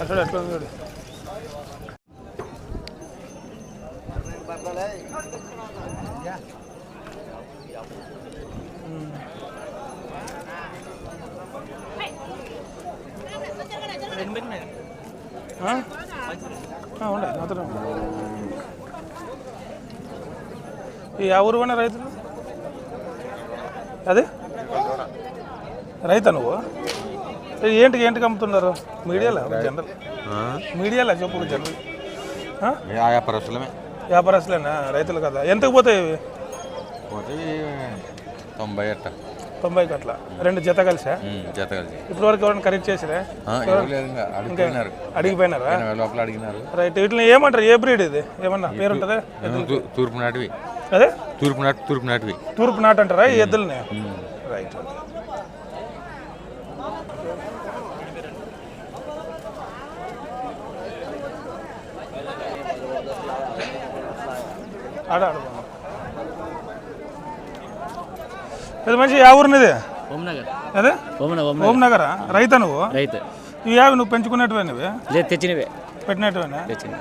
అట్లా ఎట్లా ఉంది చూడు ఉండే అతను ఈ ఆ ఊరు పోయిన రైతులు? అదే? రైతా నువ్వు? ఏంటికి ఏంటికి అమ్ముతున్నారు మీడియాలో? జనరల్. మీడియాలో? చెప్పు జనరల్. పరిస్థితులమే వ్యాపారస్తులేనా? రైతులు కదా. ఎంతకు పోతాయి తొంభై అట్ట. తొంభైకి అట్లా రెండు జత కలిసా? జత కలిసి. ఇప్పటి వరకు ఎవరైనా ఖరీదు చేసిరా? అడిగిపోయినారు. లోపల అడిగినారు. రైట్ వీటిని ఏమంటారు? ఏ బ్రీడ్ ఇది? ఏమన్నా పేరు ఉంటుందా తూర్పు నాటివి. అదే? తూర్పు నాటి తూర్పు నాటివి. తూర్పు నాటు అంటారా? ఈ ఎద్దుల్ని. రైట్ ఆడ. పెద్ద మంచి యా ఊరినిది? ఓంనగర్. అదే? ఓమన ఓమన ఓం నగరా రైతా. నువ్వు రైతు ఇవి యావి నువ్వు పెంచుకునేటివి నువ్వు లేదు తెచ్చినవే. పెట్టినట్టువేనా? తెచ్చినవి.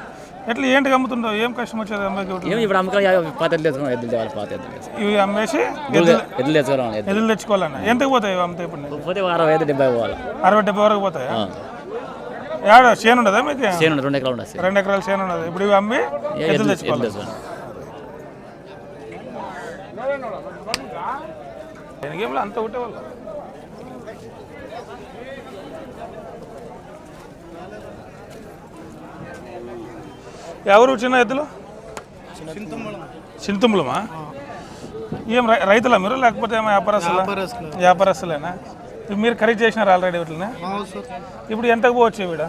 ఎట్లా ఏంటికి అమ్ముతుండవు ఏం కష్టం వచ్చేది అమ్మాయికి? ఏమి ఇప్పుడు అమ్మకాలు పాత ఎద్దులు తెచ్చుకున్నాం ఎద్దులు తేవాలి పాత ఎద్దులు. ఇవి అమ్మేసి ఎద్దులు ఎద్దులు తెచ్చుకోవాలి ఎద్దులు. తెచ్చుకోవాలన్న. ఎంతకు పోతాయి అమ్మితే ఇప్పుడు? నీకు? పోతే అరవై ఐదు డెబ్బై పోవాలి. అరవై డెబ్బై వరకు పోతాయా? ఆ. ఏడ చేను ఉండదా మీకు? చేను రెండు ఎకరాలు ఉండదు. రెండు ఎకరాల చేను ఉన్నది ఇప్పుడు ఇవి అమ్మి ఎద్దులు తెచ్చుకోవాలి. దేనికేం అంత ఒకటే వాళ్ళు? ఎవరు చిన్న ఎద్దులు? చింతుములమా? ఏం రైతులా మీరు? లేకపోతే ఏమో వ్యాపారస్తులా? వ్యాపారస్తులేనా? మీరు ఖరీదు చేసినారు ఆల్రెడీ వీటిని. ఇప్పుడు ఎంతకు పోవచ్చు వీడ?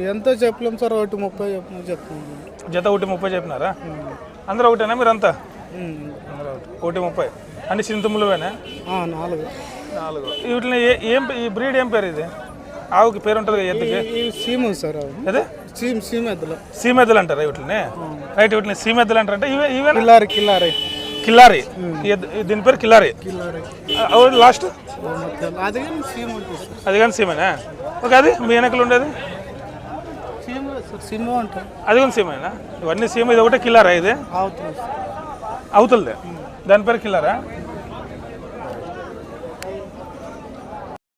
ఎంత చెప్పలేం సార్ ఒకటి ముప్పై చెప్పు చెప్తున్నాం జత ఒకటి ముప్పై చెప్పినారా? అందరూ ఒకటేనా మీరు అంతా? ఒకటి. ముప్పై. అన్ని చింతుములువేనా? నాలుగు. నాలుగు. వీటిని ఏ- ఈ బ్రీడ్ ఏం పేరు ఇది? ఆవుకి పేరు ఉంటుంది ఎద్దుకి? ఈ సీమ్ సార్ అదే సీమెద్దులు. అంటారా వీటిని? రైట్ వీటిని సీమెద్దులు అంటారు అంటే ఇవే ఇవే కిల్లారి కిల్లారి. కిల్లారి. దీని పేరు కిల్లారి. లాస్ట్? అది కానీ సీమేనా? ఓకే అది మీ వెనకలు ఉండేది? అది కానీ సీమేనా? ఇవన్నీ సీమ ఇది ఒకటే కిల్లారా ఇది? అవుతుంది దాని పేరు కిల్లారా?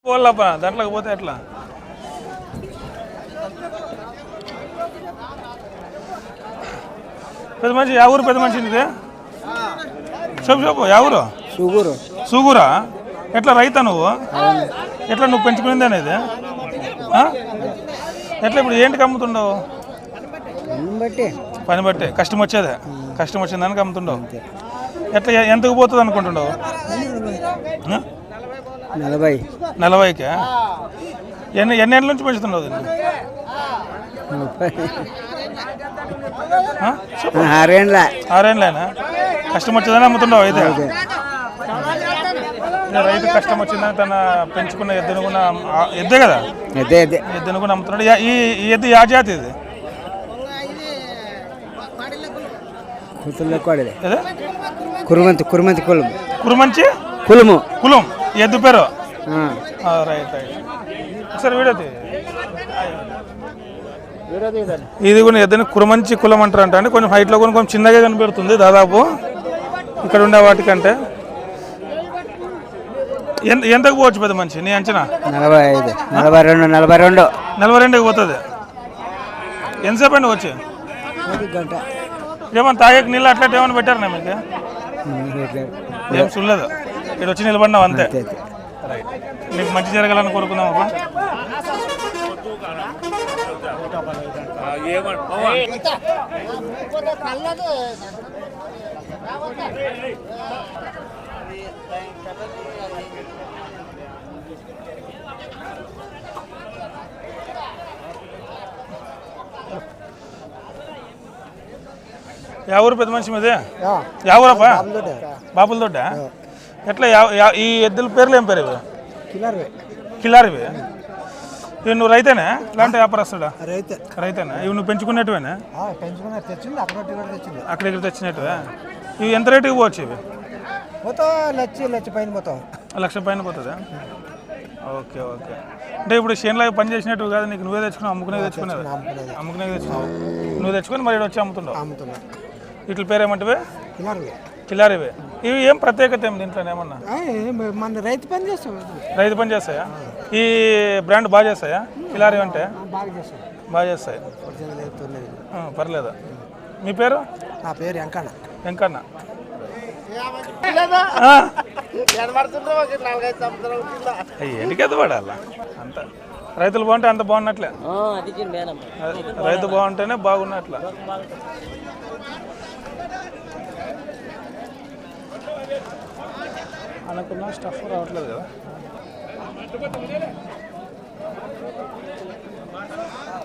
పోలప్ప దాంట్లోకి పోతే ఎట్లా? పెద్ద మనిషి యా ఊరు పెద్ద మనిషి ఇది చెప్పు చెప్పు యా ఊరు? షుగరు సూగురా? ఎట్లా రైతా నువ్వు? ఎట్లా నువ్వు పెంచుకునేది అనేది? ఎట్లా ఇప్పుడు ఏంటికి అమ్ముతుండవు? బట్టి. పని బట్టి. కష్టం వచ్చేదే. కష్టం వచ్చిన దానికి అమ్ముతుండవు. ఎట్లా ఎంతకు పోతుంది అనుకుంటుండవు? నలభై. నలభైకా? ఎన్ని ఎన్ని ఏళ్ళ నుంచి పెంచుతుండవు దీన్ని? ఆరేండ్ల. కష్టం వచ్చేదని అమ్ముతుండవు అయితే? రైతు కష్టం వచ్చిందని తన పెంచుకున్న ఎద్దును కూడా ఎద్దే కదా? అదే ఎద్దును కూడా అమ్ముతున్నాడు ఈ ఈ ఎద్దు యా జాతి ఇది? కురుమంతి కురుమంతి కులము కురుమంచి? కులము. కులం. ఎద్దు పేరు? Right right. ఒకసారి వీడియో. ఇది కూడా ఎద్దని కురమంచి కులం అంటారు అంటే కొంచెం హైట్లో కూడా కొంచెం చిన్నగా కనిపెడుతుంది దాదాపు. ఇక్కడ ఉండే వాటికంటే. ఎంత ఎంతకు పోవచ్చు పెద్ద మంచి నీ అంచనా? నలభై ఐదు. నలభై రెండు నలభై రెండు. నలభై రెండుకి పోతుంది. ఎంతసేపు అండి వచ్చి? గంట ఏమన్నా తాగేకి నీళ్ళు అట్లా ఏమైనా పెట్టారనా మీకు? ఏం చూడలేదు ఇక్కడ వచ్చి నిలబడినావు అంతే. రైట్ నీకు మంచి జరగాలని కోరుకుందాం అబ్బా. యా ఊరు పెద్ద మనిషి మీదే యా ఊరప్పా బాపుల దొడ్డ ఎట్లా యా- యా- ఈ ఎద్దుల పేర్లు ఏం పేరు ఇవి కిలారివి ఇవి నువ్వు రైతేనా? ఇలాంటి వ్యాపారస్తుడా? రైతే. రైతేనా? ఇవి నువ్వు పెంచుకునేటివేనా? తెచ్చింది. అక్కడ కూడా తెచ్చింది. అక్కడ ఇక్కడ తెచ్చినట్టువా? ఇవి ఎంత రేటుకి పోవచ్చు ఇవి? లచ్చి పైన లక్ష పైన పోతుందా? Okay okay. అంటే ఇప్పుడు చేనులో పని చేసినట్టు కాదు నీకు నువ్వే తెచ్చుకున్నావు అమ్ముకునే తెచ్చుకునేది? అమ్ముకునే తెచ్చుకున్నావు? నువ్వు తెచ్చుకొని మరి వచ్చి అమ్ముతుండవు అమ్ముతున్నా. వీటి పేరు ఏమంటే కిలారు కిలారివి ఇవి ఏం ప్రత్యేకత ఏమి దీంట్లో ఏమన్నా? మన రైతు పని చేస్తాం రైతు పని చేస్తాయా? ఈ బ్రాండ్ బాగా చేస్తాయా? కిలారి అంటే? బాగా చేస్తాం. బాగా చేస్తాయి. ఆ, పర్లేదు? మీ పేరు? నా పేరు వెంకన్న. వెంకన్న. ఆ. అయ్యి ఎందుకు పడాల అంత. రైతులు బాగుంటే అంత బాగున్నట్లే? అదే, రైతు బాగుంటేనే బాగున్నట్ల? అనుకున్న స్టఫ్ రావట్లేదు కదా.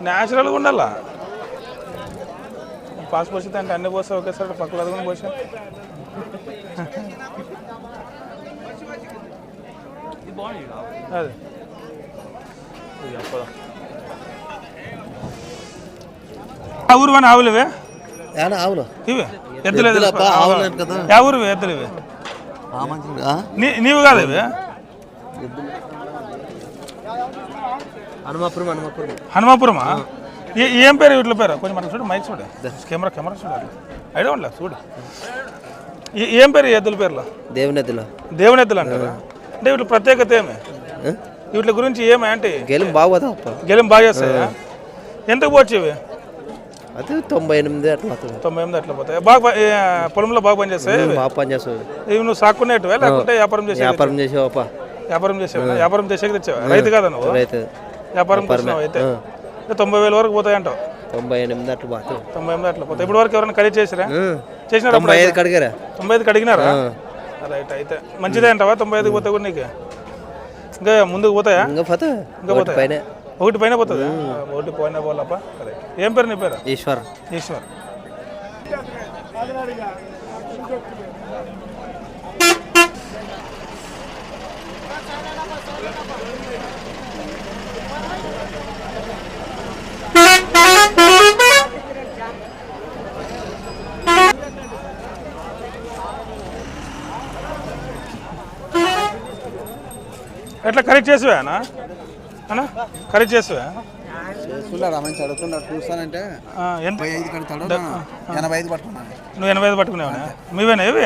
న్యాచురల్గా ఉండాలా? పాస్ పోసి అంటే అన్ని పోస్తే ఒకేసారి పక్కల అది కూడా పోసా. అదే. ఊరు అని ఆవులు? ఇవే? ఆవులు ఇవి ఎద్దులు ఎద్దులు యా ఊరు ఇవి? ఎద్దులు ఇవి? నీ నీవు కాదు ఇవి హనుమాపురం హనుమాపురం. హనుమాపురమా? ఏ- ఏం పేరు వీటి పేరు? కొంచెం మనకు చూడు మైక్ చూడు. కెమెరా కెమెరా చూడాలి ఐడియా ఉండలే చూడు. ఏ- ఏం పేరు ఎద్దుల పేర్లు? దేవునదిలో దేవుని ఎద్దులు అంటారా అంటే వీటి ప్రత్యేకత ఏమి? వీటి గురించి ఏమి అంటే గెలుం బాగోదా అప్ప? గెలిం బాగా చేస్తాయా ఎంతకు పోవచ్చు ఇవి అది తొంభై ఎనిమిది అట్లా అవుతుంది. తొంభై ఎనిమిది అట్లా పోతాయి. బాగా ఏ, పొలంలో బాగా పని చేస్తాయి ఇవి? బాగా పని చేస్తుంది ఇవి నువ్వు సాక్కునేటివా? లేకుంటే వ్యాపారం చేసే వ్యాపారం అప్ప వ్యాపారం చేసేవా? వ్యాపారం చేసేకి తెచ్చావా? రైతు కదా నువ్వు? రైతు. వ్యాపారం చేసినావు అయితే? అంటే తొంభై వేల వరకు పోతాయి అంటావు? తొంభై ఎనిమిది అట్లా పోతుంది తొంభై ఎనిమిది అట్లా పోతాయి. ఇప్పుడు వరకు ఎవరైనా ఖరీదు చేసిరా? చేసినారా తొంభై ఐదు కడిగారా తొంభై ఐదుకి అడిగినారా? రైట్ అయితే. మంచిదే అంటావా? తొంభై ఐదుకి పోతే కూడా నీకు? ఇంకా ముందుకు పోతాయా? ఇంకా పోతే? పైన. ఒకటి పైన పోతుందా? ఒకటి పోయినా పోలప్ప ఏం పేరు నీ పేరు? ఈశ్వర్. ఈశ్వర్. ఎట్లా కరెక్ట్ చేసివా అన్న? కరెక్ట్ చేసివా చూడారా మంచి అడుగుతున్నాడు చూస్తానంటే. ఆ, ఎంత ఐదు కడతాడు ఎనభై ఐదు పట్టుకున్నాను నువ్వు ఎనభై ఐదు పట్టుకునేవా మీవేనా ఇవి?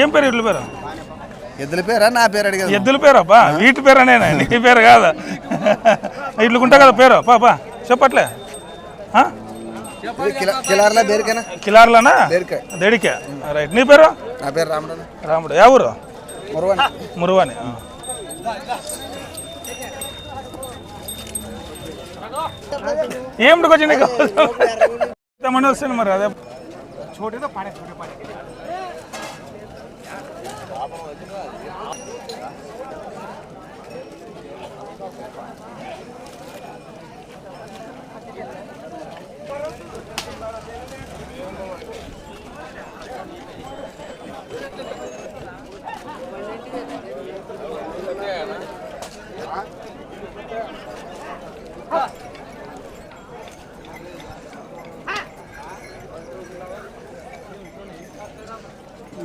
ఏం పేరు ఇట్ల పేరు? ఎద్దుల పేరా? నా పేరు అడిగేది ఎద్దుల పేరు? అబ్బా వీటి పేరు అనేనా నీ పేరు కాదా? ఇట్లా ఉంటా కదా పేరు. పాపా చెప్పట్లే? కిలార్లా బేరికేనా? కిలార్లనా? దేడికే. రైట్ నీ పేరు? నా పేరు రామరాజు రాముడు. యా ఊరు మురవని మురువాని ఆ. ఏమిటికి వచ్చింది ఎంతమంది వస్తుంది మరి అదే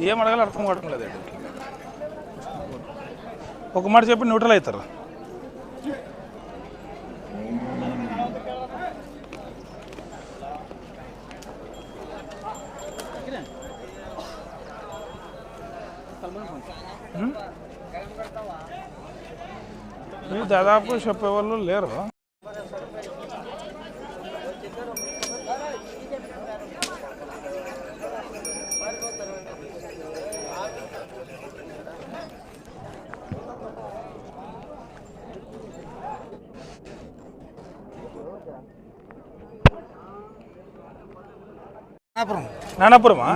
ఏం అడగాలి అర్థం కావడం లేదు ఒక మాట చెప్పి న్యూట్రల్ అవుతారు. ఉం? దాదాపు చెప్పేవాళ్ళు లేరు. నానాపురమా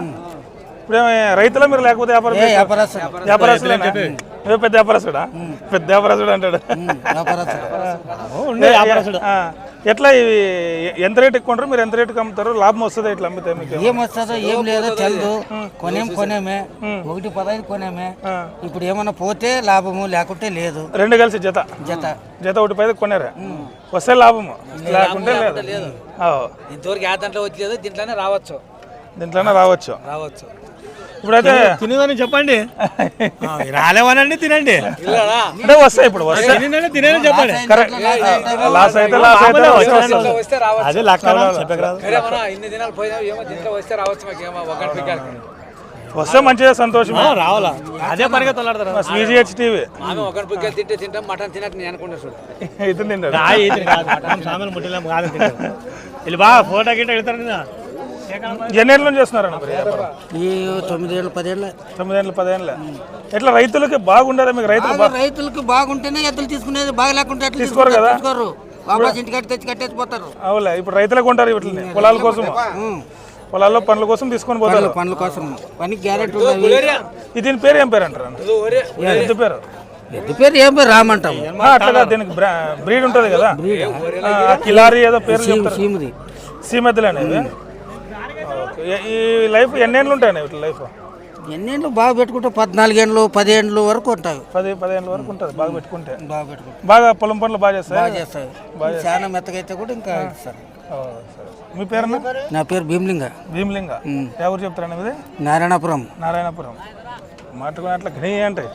ఇప్పుడేమి రైతుల మీరు లేకపోతే వ్యాపారం చేస్తారా? వ్యాపారస్తులేనా? నువ్వే పెద్ద వ్యాపారస్తుడా? పెద్ద వ్యాపారస్తుడు అంటాడు. ఆ, ఎట్లా ఇవి ఎంత రేటు కొంటారు మీరు ఎంత రేటుకి అమ్ముతారు? లాభం వస్తుంది ఇట్లా అమ్మితే మీకు? ఏం వస్తుందో ఏం లేదో తెలదు. కొనేం కొనేమే. ఒకటి పదహైదు కొనేమే. ఇప్పుడు ఏమన్నా పోతే లాభము లేకుంటే లేదు. రెండు కలిసి జత? జత. జత ఒకటి పైన కొనారా వస్తే లాభము. లేకుంటే లేదు. ఆ, ఇంతవరకు ఏ దాంట్లో వచ్చలేదు దీంట్లోనే రావచ్చు. దీంట్లోనే రావచ్చు. రావచ్చు. ఇప్పుడైతే తినేదని చెప్పండి. రాలేవనండి తినండి. అంటే వస్తాయి ఇప్పుడు వస్తాయి. తినేదని చెప్పండి. లాస్ అయితే లాస్ అయితే అదే వస్తే మంచిగా సంతోషం. రావాలా? అదే పరిగెత్తాడు స్వీజిహెచ్ టీవీ. ఆమె ఒకటి పిక్కాలి తింటే తింటాం మటన్ తినట్టు నేను అనుకుంటా చూడు. ఇతను తింటాడు. సామెలు ముట్టలేం కాదు వెళ్ళి బా ఫోటో గిట్ట వెళ్తారు ఎన్నేళ్ళ నుంచి చేస్తున్నారండి మరి వ్యాపారం? ఈ తొమ్మిదేళ్ళు పదేళ్ళ. తొమ్మిదేళ్ళు పదేళ్ళ. ఎట్లా రైతులకి బాగుండదా? మీకు రైతులు బాగా రైతులకు బాగుంటేనే ఎద్దులు తీసుకునేది బాగా లేకుంటే ఎట్లా తీసుకోరు? కదా? తీసుకోరు. వాపస్ ఇంటికి కట్టి తెచ్చి కట్టేసిపోతారు అవులే ఇప్పుడు రైతులకు ఉంటారు వీటిని పొలాల కోసం. పొలాల్లో పనుల కోసం తీసుకొని పోతారు. పనుల కోసం. పనికి గ్యారెంటీ ఇది దీని పేరు ఏం పేరు అంటారు అన్న? పేరు? ఎద్దు పేరు ఏం పేరు? రామంటాం. ఆ, అట్లా దీనికి బ్రీడ్ ఉంటుంది కదా. ఆ, కిలారి ఏదో పేరు చెప్తారు. సీముది. సీమెద్దులు అనేది. ఈ- లైఫ్ ఎన్నేళ్ళు ఉంటాయండి వీటి లైఫ్? ఎన్నేళ్ళు బాగా పెట్టుకుంటే పద్నాలుగేళ్ళు పదిహేండ్లు వరకు ఉంటాయి. పది పదిహేను వరకు ఉంటుంది బాగా పెట్టుకుంటే. బాగా పెట్టుకుంటే. బాగా పొలం పనులు బాగా చేస్తాయి? బాగా చేస్తాయి. చాలా మెత్తగైతే కూడా ఇంకా ఇస్తారు. మీ పేరున నా పేరు? భీమ్లింగ. భీమలింగ. ఎవరు చెప్తారండి ఇది నారాయణపురం. నారాయణపురం. మాట్లాడుకుని అట్లా ఘనీ అంటే